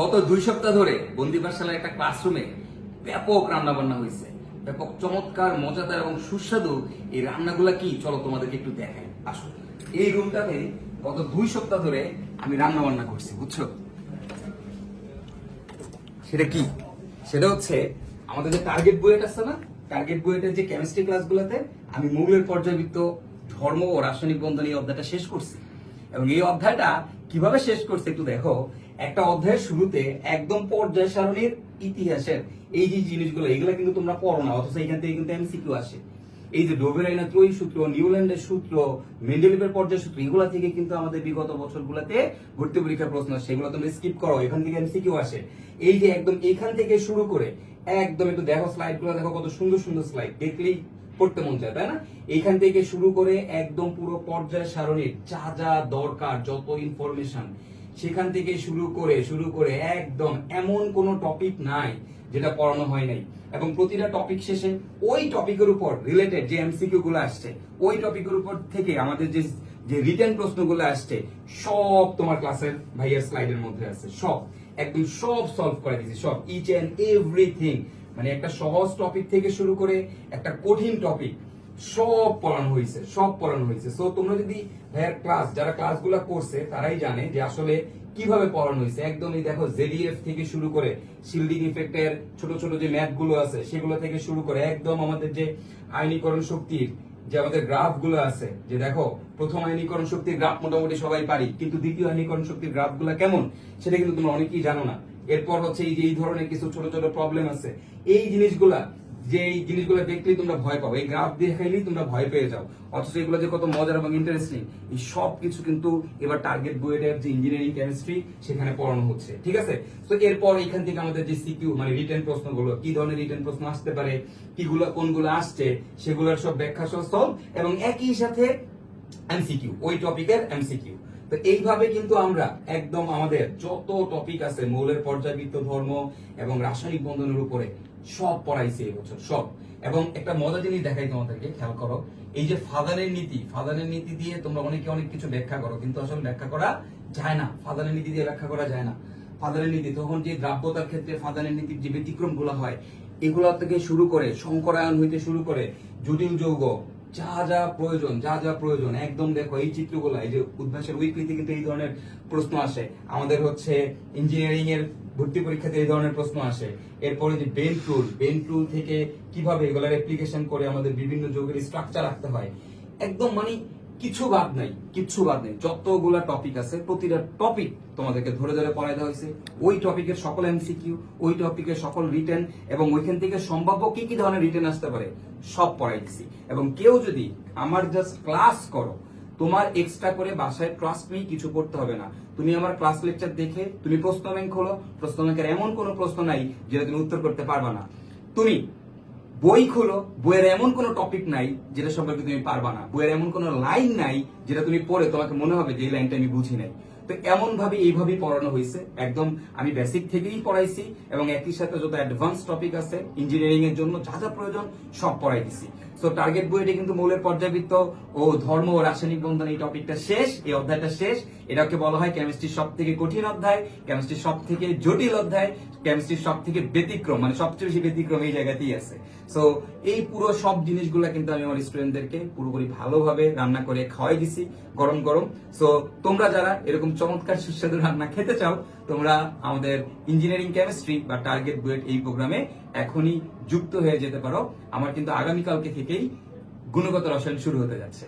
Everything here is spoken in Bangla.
গত দুই সপ্তাহ ধরে বন্দি পাঠশালার একটা ক্লাসরুমে ব্যাপক রান্না বান্না হয়েছে। ব্যাপক চমৎকার, মজাদার এবং সুস্বাদু এই রান্নাগুলা কি? চলো তোমাদেরকে একটু দেখাই। আসো। এই রুমটাতে গত দুই সপ্তাহ ধরে আমি রান্না বান্না করছি, বুঝছ? সেটা কি? সেটা হচ্ছে আমাদের যে টার্গেট বুয়েট আছে না? টার্গেট বুয়েটের যে কেমিস্ট্রি ক্লাসগুলোতে আমি মূলের পর্যাবৃত্ত ধর্ম ও রাসায়নিক বন্ধন এই অধ্যায়টা শেষ করছি। এবং এই অধ্যায়টা কীভাবে শেষ করছে একটু দেখো। একটা অধ্যায়ের শুরুতে একদম পর্যায় সারণীর ইতিহাসের এই যে জিনিসগুলো, এগুলো কিন্তু তোমরা পড়ো না, অথচ এখান থেকে কিন্তু এমসিকিউ আসে। এই যে ডোবেরাইনা ত্রয়ী সূত্র, নিউল্যান্ডের সূত্র মেন্ডেলিভের পর্যায় সূত্র, এগুলা থেকে কিন্তু আমাদের বিগত বছরগুলোতে ভর্তি পরীক্ষার প্রশ্ন আসে, সেগুলো তোমরা স্কিপ করো, এখান থেকে এমসিকিউ আসে। এই যে একদম এখান থেকে শুরু করে একদম একটু দেখো স্লাইডগুলো দেখো কত সুন্দর সুন্দর স্লাইড দেখলেই পড়তে মন চায়, তাই না? এইখান থেকে শুরু করে একদম পুরো পর্যায় সারণীর যা যা দরকার, যত ইনফরমেশন সেখান থেকে শুরু করে শুরু করে একদম এমন কোনো টপিক নাই যেটা পড়ানো হয় নাই। এবং প্রতিটা টপিক শেষে ওই টপিকের উপর রিলেটেড যে এমসিকিউ গুলো আসছে, ওই টপিকের উপর থেকে আমাদের যে যে রিটার্ন প্রশ্নগুলো আসছে, সব তোমার ক্লাসের ভাইয়ের স্লাইডের মধ্যে আছে। সব, একদম সব সলভ করে দিয়েছি, সব ইচ এন্ড এভরিথিং মানে একটা সহজ টপিক থেকে শুরু করে একটা কঠিন টপিক সব পড়ানো হয়েছে সব পড়ানো হয়েছে সো তোমরা যদি ভাইয়ার ক্লাস যারা ক্লাসগুলো করছে, তারাই জানে যে আসলে কীভাবে পড়ানো হয়েছে একদম এই দেখো জেডিএফ থেকে শুরু করে শিল্ডিং ইফেক্টের ছোট ছোট যে ম্যাথগুলো আছে, সেগুলো থেকে শুরু করে একদম আমাদের যে আইনীকরণ শক্তির যে আমাদের গ্রাফগুলো আছে, যে দেখো, প্রথম আইনীকরণ শক্তির গ্রাফ মোটামুটি সবাই পারি, কিন্তু দ্বিতীয় আইনীকরণ শক্তির গ্রাফগুলা কেমন, সেটা কিন্তু তোমরা অনেকেই জানো না। এরপর হচ্ছে এই যে এই ধরনের কিছু ছোট ছোট প্রবলেম আছে, এই জিনিসগুলা যে এই জিনিসগুলো দেখলেই তোমরা ভয় পাও, এই গ্রাফ দেখাইলেই তোমরা ভয় পেয়ে যাও। অথচ এগুলো যে কত মজার এবং ইন্টারেস্টিং এই সব কিছু কিন্তু এবার টার্গেট বুয়েটের যে ইঞ্জিনিয়ারিং কেমিস্ট্রি সেখানে পড়ানো হচ্ছে, ঠিক আছে? তো এরপর এখান থেকে আমাদের যে সিকিউ মানে রিটেন প্রশ্নগুলো, কি ধরনের রিটেন প্রশ্ন আসতে পারে, কিগুলো, কোনগুলো আসছে, সেগুলোর সব ব্যাখ্যা সহ এবং একই সাথে এমসিকিউ ওই টপিকের এমসিকিউ তো এইভাবে কিন্তু আমরা একদম আমাদের যত টপিক আছে, মৌলের পর্যাবৃত্ত ধর্ম এবং রাসায়নিক বন্ধনের উপরে সব পড়াইছে এই বছর, সব। এবং একটা মজা জিনিস দেখাই তোমাদেরকে, খেয়াল করো, এই যে ফাদানের নীতি ফাদানের নীতি দিয়ে তোমরা অনেকে অনেক কিছু ব্যাখ্যা করো, কিন্তু আসলে ব্যাখ্যা করা যায় না। ফাদারের নীতি দিয়ে ব্যাখ্যা করা যায় না। ফাদারের নীতি, তখন যে দ্রাব্যতার ক্ষেত্রে ফাদারের নীতির যে ব্যতিক্রমগুলো হয়, এগুলো থেকে শুরু করে, শঙ্করায়ন হইতে শুরু করে জটিল যৌগ যা যা প্রয়োজন, যা যা প্রয়োজন, একদম দেখো এই চিত্রগুলো, এই যে উদ্ভাসের উইকলিতে কিন্তু এই ধরনের প্রশ্ন আসে। আমাদের হচ্ছে ইঞ্জিনিয়ারিং এর ভর্তি পরীক্ষাতে এই ধরনের প্রশ্ন আসে। এরপরে যে বেন টুল বেন টুল থেকে কীভাবে এগুলোর অ্যাপ্লিকেশন করে আমাদের বিভিন্ন যোগের স্ট্রাকচার রাখতে হয়। একদম মানে কিছু বাদ নাই, কিচ্ছু বাদ নেই। যতগুলা টপিক আছে, প্রতিটা টপিক তোমাদেরকে ধরে ধরে পড়াই দেওয়া হয়েছে। ওই টপিকের সকল এমসিকিউ ওই টপিকের সকল রিটেন এবং ওইখান থেকে সম্ভাব্য কি কি ধরনের রিটেন আসতে পারে, সব পড়াই দিছি। এবং কেউ যদি আমার জাস্ট ক্লাস করো, তোমার এক্সট্রা করে বাসায় ট্রাস্ট নিয়ে কিছু করতে হবে না। তুমি আমার ক্লাস লেকচার দেখে, তুমি প্রশ্ন ব্যাংক খোলো, প্রশ্ন ব্যাংকের এমন কোনো প্রশ্ন নাই যেটা তুমি উত্তর করতে পারবা না। তুমি বই খোলো, বইয়ের এমন কোনো টপিক নাই যেটা সম্পর্কে তুমি পারবা না। বইয়ের এমন কোনো লাইন নাই যেটা তুমি পড়ে তোমাকে মনে হবে যে এই লাইনটা আমি বুঝি নাই। তো এমন ভাবে এইভাবেই পড়ানো হয়েছে। একদম আমি বেসিক থেকেই পড়াইছি এবং একই সাথে যত অ্যাডভান্স টপিক আছে ইঞ্জিনিয়ারিং এর জন্য যা যা প্রয়োজন সব পড়াই দিছি। তো টার্গেট বইটা কিন্তু মৌলের পর্যাবৃত্ত ও ধর্ম ও রাসায়নিক বন্ধন এই টপিকটা শেষ, এই অধ্যায়টা শেষ। এটাকে বলা হয় কেমিস্ট্রির সব থেকে কঠিন অধ্যায় কেমিস্ট্রির সব থেকে জটিল অধ্যায় কেমিস্ট্রির সব থেকে ব্যতিক্রম মানে সবচেয়ে বেশি ব্যতিক্রম এই জায়গাতেই আছে। সো এই পুরো সব জিনিসগুলো কিন্তু আমি আমার স্টুডেন্টদেরকে পুরোপুরি ভালোভাবে রান্না করে খাওয়াই দিছি, গরম গরম। সো তোমরা যারা এরকম চমৎকার সুস্বাদু রান্না খেতে চাও, তোমরা আমাদের ইঞ্জিনিয়ারিং কেমিস্ট্রি বা টার্গেট বুয়েট এই প্রোগ্রামে এখনই যুক্ত হয়ে যেতে পারো। আমার কিন্তু আগামীকালকে থেকেই গুণগত রসায়ন শুরু হতে যাচ্ছে।